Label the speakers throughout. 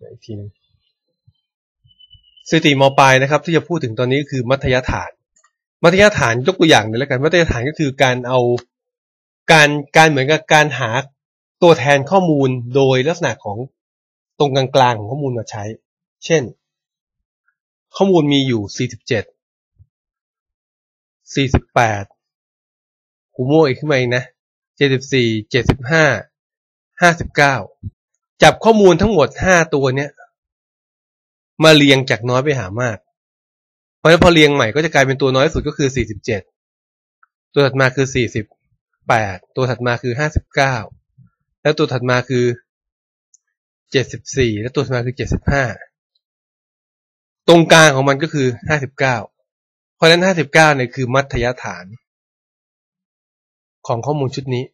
Speaker 1: อีกทีนึงสถิติมปลายนะครับ ที่จะพูดถึงตอนนี้คือมัธยฐาน มัธยฐานยกตัวอย่างหนึ่งแล้วกัน มัธยฐานก็คือการเอาการการเหมือนกับการหาตัวแทนข้อมูลโดยลักษณะของตรงกลางๆของข้อมูลมาใช้ เช่น ข้อมูลมีอยู่ 47 48หูโม่อีกขึ้นมาอีกนะ 74 75 59 จับข้อมูลทั้งหมด5ตัวเนี้ยมาเรียงจากน้อยไปหามาก เพราะฉะนั้นพอเรียงใหม่ก็จะกลายเป็นตัวน้อยสุดก็คือ47ตัวถัดมาคือ48ตัวถัดมาคือ59แล้วตัวถัดมาคือ74แล้วตัวถัดมาคือ75ตรงกลางของมันก็คือ59เก้าเพราะฉะนั้น59เนี่ยคือมัธยฐาน ของข้อมูลชุดนี้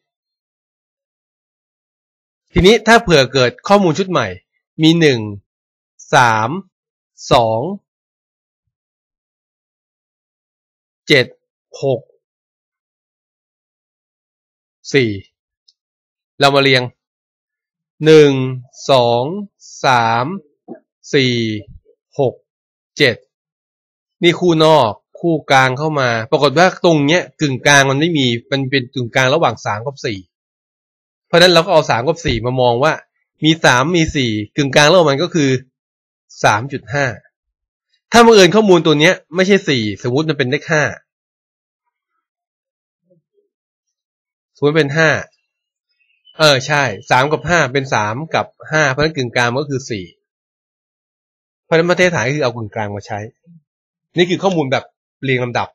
Speaker 1: ทีนี้ถ้าเผื่อเกิดข้อมูลชุดใหม่ มีหนึ่งสามสองเจ็ดหกสี่เรามาเรียงหนึ่งสองสามสี่หกเจ็ดนี่คู่นอกคู่กลางเข้ามา ปรากฏว่าตรงเนี้ยกึ่งกลางมันไม่มีมันเป็นกึ่งกลางระหว่างสามกับสี่ เพราะฉะนั้นเราก็เอาสามกับสี่มามองว่า มีสามมีสี่กึ่งกลางระหว่างมันก็คือสามจุดห้าถ้าบังเอิญข้อมูลตัวเนี้ย ไม่ใช่สี่สมมติมันเป็นเลขห้าสมมติเป็นห้าเออใช่สามกับห้าเป็นสามกับห้าเพราะนั้นกึ่งกลางก็คือสี่เพราะนั้นมาตรฐานคือเอากึ่งกลางมาใช้ นี่คือข้อมูลแบบเรียงลำดับ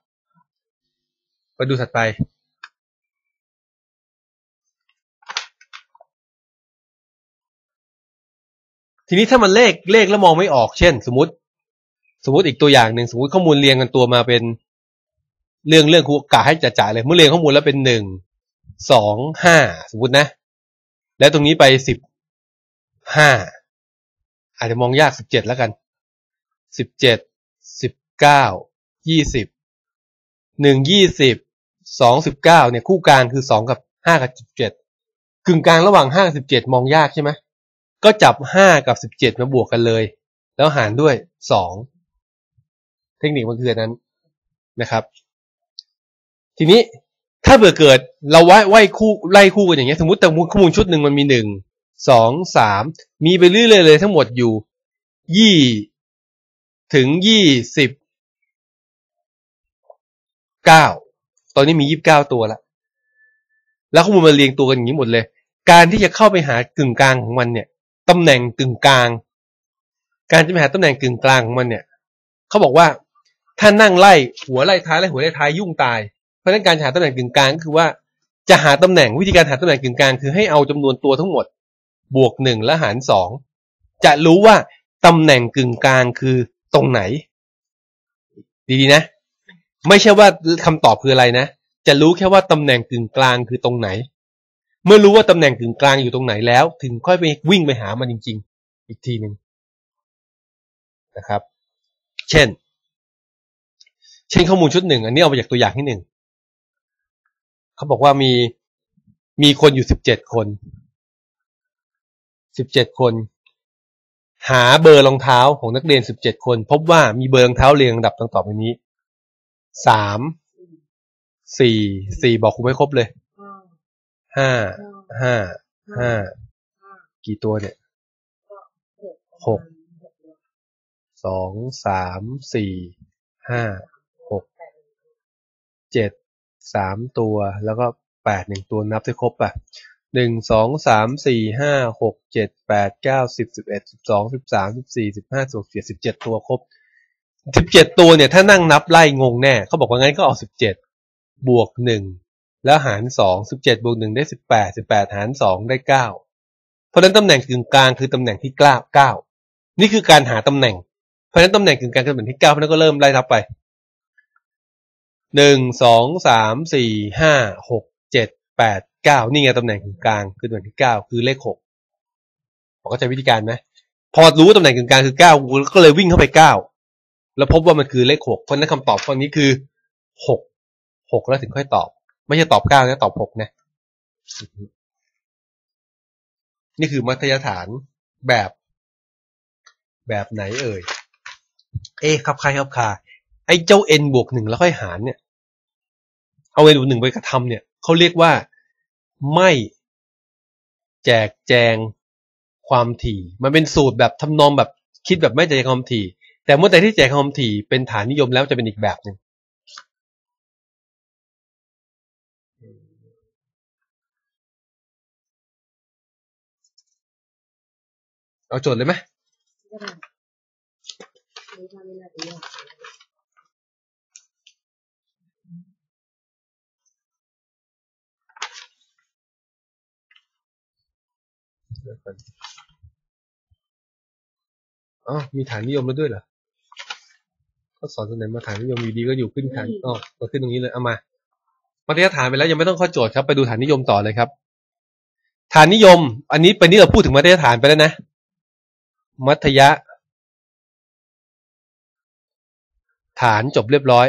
Speaker 1: มาดูถัดไป ทีนี้ถ้ามันเลขเลขแล้วมองไม่ออก เช่น สมมติ สมมติอีกตัวอย่างหนึ่งสมมติข้อมูลเรียงกันตัวมาเป็น เรื่องเรื่องครูกะให้จ่าๆเลย เมื่อเรียงข้อมูลแล้วเป็นหนึ่งสองห้าสมมตินะ แล้วตรงนี้ไปสิบห้าอาจจะมองยากสิบเจ็ดแล้วกันสิบเจ็ดสิบเก้ายี่สิบหนึ่งยี่สิบสองสิบเก้าเนี่ยคู่กลางคือสองกับห้ากับสิบเจ็ดกึ่งกลางระหว่างห้าสิบเจ็ดมองยากใช่ไหม ก็จับห้ากับสิบเจ็ดมาบวกกันเลย แล้วหารด้วยสองเทคนิคมันคือนั้นนะครับ ทีนี้ถ้าเบื่อเกิดเราไว้ไว้คู่ไล่คู่กันอย่างเงี้ยสมมติแต่ข้อมูลชุดหนึ่งมันมีหนึ่งสองสามมีไปเรื่อยๆเลยทั้งหมดอยู่ยี่ถึงยี่สิบเก้าตอนนี้มียี่บเก้าตัวล้วแล้วข้อมูลมาเรียงตัวกันอย่างนี้หมดเลย การที่จะเข้าไปหากึ่งกลางของมันเนี่ย ตำแหน่งกึ่งกลาง การจะไปหาตำแหน่งกึ่งกลางของมันเนี่ยเขาบอกว่าถ้านั่งไล่หัวไล่ท้ายไล่หัวไล่ท้ายยุ่งตาย เพราะฉะนั้นการหาตำแหน่งกึ่งกลางก็คือว่าจะหาตำแหน่งวิธีการหาตำแหน่งกึ่งกลางคือให้เอาจำนวนตัวทั้งหมด บวกหนึ่งและหารสองจะรู้ว่าตำแหน่งกึ่งกลางคือตรงไหน ดีๆนะ ไม่ใช่ว่าคำตอบคืออะไรนะ จะรู้แค่ว่าตำแหน่งกึ่งกลางคือตรงไหน เมื่อรู้ว่าตำแหน่งกึ่งกลางอยู่ตรงไหนแล้ว ถึงค่อยไปวิ่งไปหามันจริง ๆ อีกทีหนึ่งนะครับ เช่น เช่นข้อมูลชุดหนึ่งอันนี้เอามาจากตัวอย่างที่หนึ่งเขาบอกว่ามีมีคนอยู่สิบเจ็ดคนสิบเจ็ดคน หาเบอร์รองเท้าของนักเรียนสิบเจ็ดคน พบว่ามีเบอร์รองเท้าเรียงลำดับต่างต่อไปนี้สามสี่สี่บอกคุณไม่ครบเลย ห้าห้าห้ากี่ตัวเนี่ยหกสองสามสี่ห้าหกเจ็ดสามตัวแล้วก็แปดหนึ่งตัวนับได้ครบป่ะหนึ่งสองสามสี่ห้าหกเจ็ดแปดเก้าสิบสิบเอ็ดสิบสองสิบสามสิบสี่สิบห้าสิบหกสิบเจ็ดตัวครบสิบเจ็ดตัวเนี่ยถ้านั่งนับไล่งงแน่เขาบอกว่างั้นก็เอาสิบเจ็ดบวกหนึ่ง แล้วหารสองสิบเจ็ดบวกหนึ่งได้สิบแปดสิบแปดหารสองได้เก้าเพราะฉะนั้นตำแหน่งกึ่งกลางคือตำแหน่งที่เก้าเก้านี่คือการหาตำแหน่ง เพราะฉะนั้นตำแหน่งกึ่งกลางคือตำแหน่งที่เก้าเพราะนั้นก็เริ่มไล่นับไปหนึ่งสองสามสี่ห้าหกเจ็ดแปดเก้านี่ไงตำแหน่งกึ่งกลางคือตำแหน่งที่เก้าคือเลขหกเข้าใจวิธีการไหมพอรู้ตำแหน่งกึ่งกลางคือเก้าก็เลยวิ่งเข้าไปเก้าแล้วพบว่ามันคือเลขหกเพราะนั้นคำตอบข้อนี้คือหกหกแล้วถึงค่อยตอบ ไม่ใช่ตอบเก้านะตอบหกนะนี่คือมัธยฐานแบบแบบไหนเอ่ย เอ๊ะครับใครครับคาไอ้เจ้า n บวกหนึ่งแล้วค่อยหารเนี่ย เอา n บวกหนึ่งไปกระทำเนี่ยเขาเรียกว่าไม่แจกแจงความถี่ มันเป็นสูตรแบบทำนองแบบคิดแบบไม่แจกความถี่ แต่เมื่อแต่ที่แจกความถี่เป็นฐานนิยมแล้วจะเป็นอีกแบบหนึ่ง เอาโจทย์เลยไหมอ๋อมีฐานนิยมมาด้วยเหรอก็สอนตัวไหนมาฐานนิยมอยู่ดีก็อยู่ขึ้นฐานอ๋อมาขึ้นตรงนี้เลยเอามามาตรฐานไปแล้วยังไม่ต้องข้อโจทย์ครับ ไปดูฐานนิยมต่อเลยครับ ฐานนิยม อันนี้เป็นนี่เราพูดถึงมาตรฐานไปแล้วนะ มัธยะ ฐานจบเรียบร้อย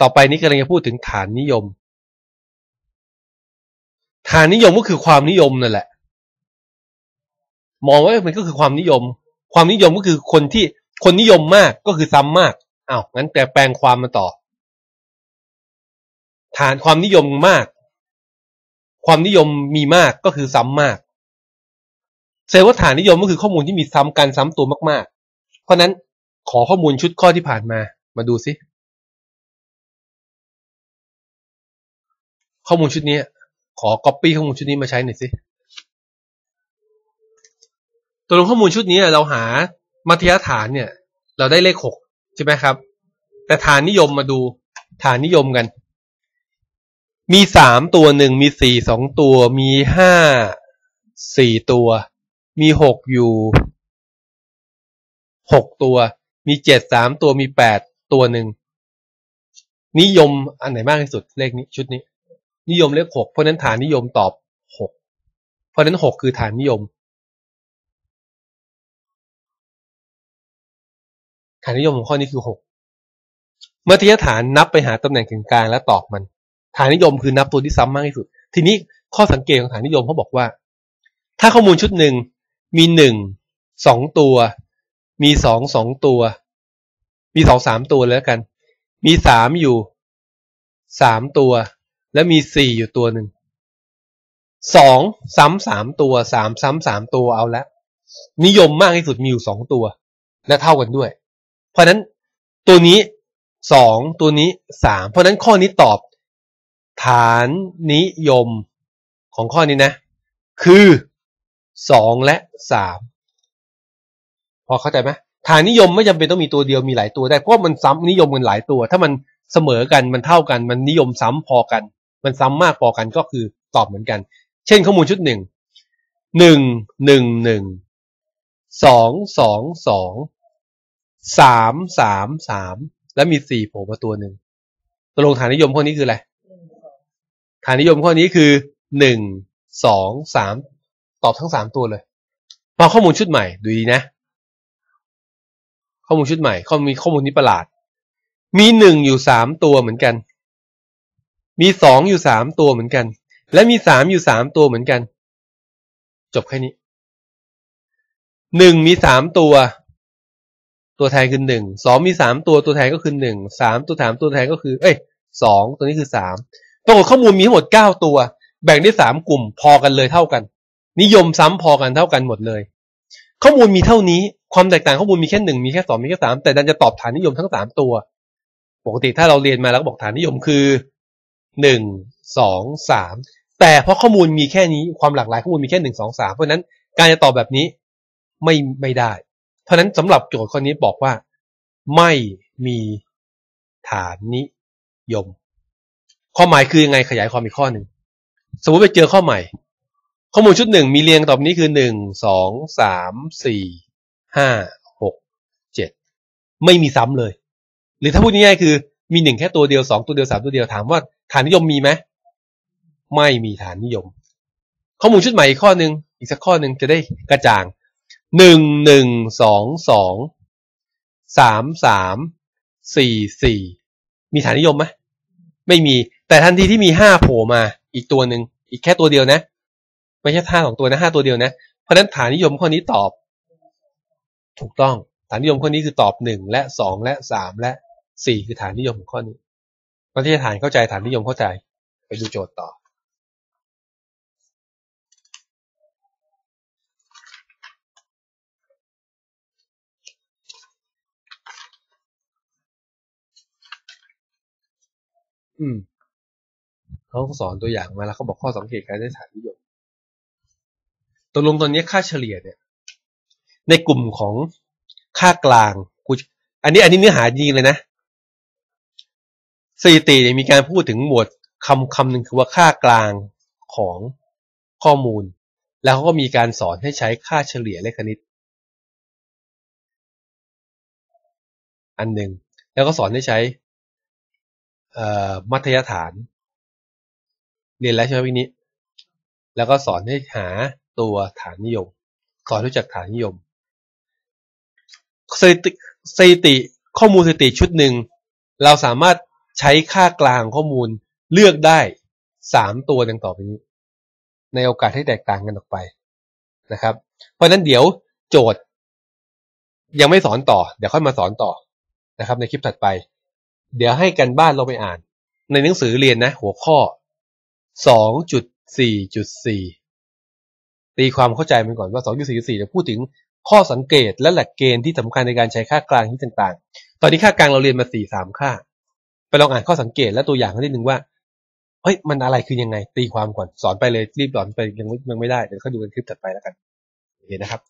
Speaker 1: ต่อไปนี้กำลังจะพูดถึงฐานนิยม ฐานนิยมก็คือความนิยมนั่นแหละ มองว่ามันก็คือความนิยม ความนิยมก็คือคนที่คนนิยมมากก็คือซ้ำมากอ้าวงั้นแต่แปลงความมาต่อ ฐานความนิยมมาก ความนิยมมีมากก็คือซ้ำมาก แสดงว่าฐานนิยมก็คือข้อมูลที่มีซ้ำกันซ้ำตัวมาก ๆ เพราะนั้นขอข้อมูลชุดข้อที่ผ่านมา มาดูซิข้อมูลชุดนี้ขอ copy ข้อมูลชุดนี้มาใช้หน่อยสิตัวลงข้อมูลชุดนี้เราหามัธยฐานเนี่ย เราได้เลขหกใช่ไหมครับ แต่ฐานนิยมมาดูฐานนิยมกัน มีสามตัวหนึ่งมีสี่สองตัวมีห้าสี่ตัว มีหกอยู่หกตัว มีเจ็ดสามตัวมีแปดตัวหนึ่งนิยมอันไหนมากที่สุดเลขนี้ชุดนี้ นิยมเลขหกเพราะนั้นฐานนิยมตอบหกเพราะนั้นหกคือฐานนิยม ฐานนิยมของข้อนี้คือหกเมื่อทีฐานนับไปหาตำแหน่งกึ่งกลางและตอบมัน ฐานนิยมคือนับตัวที่ซ้ำมากที่สุด ทีนี้ข้อสังเกตของฐานนิยมเขาบอกว่า ถ้าข้อมูลชุดหนึ่ง มีหนึ่งสองตัว มีสองสองตัว มีสองสามตัวแล้วกัน มีสามอยู่สามตัว และมีสี่อยู่ตัวหนึ่งสองซ้ำสามตัวสามซ้ำสามตัวเอาล้วนิยมมากที่สุดมีอยู่สองตัว และเท่ากันด้วย เพราะนั้นตัวนี้สองตัวนี้สามเพราะนั้นข้อนี้ตอบ ฐานนิยมของข้อนี้นะ คือ สองและสามพอเข้าใจไหมฐานนิยมไม่จำเป็นต้องมีตัวเดียวมีหลายตัวได้เพราะมันซ้ำนิยมกันหลายตัว ถ้ามันเสมอกันมันเท่ากัน มันนิยมซ้ำพอกัน มันซ้ำมากพอกันก็คือตอบเหมือนกัน เช่นข้อมูลชุดหนึ่งหนึ่งหนึ่งหนึ่งสองสองสองสามสามสามแล้วมีสี่โผล่มาตัวหนึ่งตกลงฐานนิยมข้อนี้คืออะไรฐานนิยมข้อนี้คือหนึ่งสองสาม ตอบทั้งสามตัวเลยมาข้อมูลชุดใหม่ดูดีนะ ข้อมูลชุดใหม่ข้อมีข้อมูลนี้ประหลาด มีหนึ่งอยู่สามตัวเหมือนกัน มีสองอยู่สามตัวเหมือนกัน และมีสามอยู่สามตัวเหมือนกัน จบแค่นี้หนึ่งมีสามตัว ตัวแทนคือหนึ่งสองมีสามตัวตัวแทนก็คือหนึ่งสามตัวแถมตัวแทนก็คือ เอ้ยสองตัวนี้คือสามปรากฏข้อมูลมีทั้งหมดเก้าตัว แบ่งได้สามกลุ่มพอกันเลยเท่ากัน นิยมซ้ำพอกันเท่ากันหมดเลย ข้อมูลมีเท่านี้ ความแตกต่างข้อมูลมีแค่หนึ่งมีแค่สองมีแค่สามแต่ดันจะตอบฐานนิยมทั้งสามตัว ปกติถ้าเราเรียนมาแล้วก็บอกฐานนิยมคือหนึ่งสองสามแต่เพราะข้อมูลมีแค่นี้ความหลากหลายข้อมูลมีแค่หนึ่งสองสามเพราะนั้นการจะตอบแบบนี้ไม่ไม่ได้ เพราะนั้นสำหรับโจทย์ข้อนี้บอกว่า ไม่มีฐานนิยม ข้อหมายคือยังไงขยายความอีกข้อหนึ่งสมมติไปเจอข้อใหม่ ข้อมูลชุดหนึ่งมีเรียงต่อไปนี้คือหนึ่งสองสามสี่ห้าหกเจ็ดไม่มีซ้ำเลย หรือถ้าพูดง่ายๆคือ มีหนึ่งแค่ตัวเดียวสองตัวเดียวสามตัวเดียวถามว่าฐานนิยมมีไหมไม่มีฐานนิยม ข้อมูลชุดใหม่อีกข้อหนึ่งอีกสักข้อหนึ่งจะได้กระจ่างหนึ่งหนึ่งสองสองสามสามสี่สี่มีฐานนิยมไหมไม่มี แต่ทันทีที่มีห้าโผล่มา อีกตัวหนึ่งอีกแค่ตัวเดียวนะ ไม่ใช่ห้าสองตัวนะห้าตัวเดียวนะ เพราะนั้นฐานนิยมข้อนี้ตอบ ถูกต้อง ฐานนิยมข้อนี้คือตอบหนึ่งและสองและสามและสี่คือฐานนิยมของข้อนี้นักที่ฐานเข้าใจฐานนิยมเข้าใจ ไปดูโจทย์ต่ออืมเขาสอนตัวอย่างมาแล้วเขาบอกข้อสังเกตการได้ฐานนิยม ตกลงตอนนี้ค่าเฉลี่ยเนี่ย ในกลุ่มของค่ากลางกูอันนี้อันนี้เนื้อหาจริงเลยนะสถิติเนี่ยมีการพูดถึงหมวดคำคำหนึ่งคือว่าค่ากลางของข้อมูล แล้วเขาก็มีการสอนให้ใช้ค่าเฉลี่ยเลขคณิต อันหนึ่งแล้วก็สอนให้ใช้มัธยฐาน เรียนแล้วใช่ไหมวินี้ แล้วก็สอนให้หา ตัวฐานนิยมสอนรู้จักฐานนิยมสถิติสถิติข้อมูลสถิติชุดหนึ่ง เราสามารถใช้ค่ากลางข้อมูลเลือกได้สามตัวดังต่อไปนี้ ในโอกาสที่แตกต่างกันออกไปนะครับ เพราะนั้นเดี๋ยวโจทย์ ยังไม่สอนต่อ เดี๋ยวค่อยมาสอนต่อนะครับ ในคลิปถัดไป เดี๋ยวให้กันบ้านเราไปอ่าน ในหนังสือเรียนนะ หัวข้อสองจุดสี่จุดสี่ ตีความเข้าใจมันก่อนว่าสองจุดสี่จุดสี่จะพูดถึงข้อสังเกตและหลักเกณฑ์ที่สำคัญในการใช้ค่ากลางที่ต่างๆ ตอนนี้ค่ากลางเราเรียนมาสี่สามค่า ไปลองอ่านข้อสังเกตและตัวอย่างนิดนึงว่าเฮ้ยมันอะไรคือยังไง ตีความก่อนสอนไปเลยรีบสอนไปยังไม่ยังไม่ได้เดี๋ยวเขาดูกันคลิปถัดไปแล้วกันเห็นนะครับ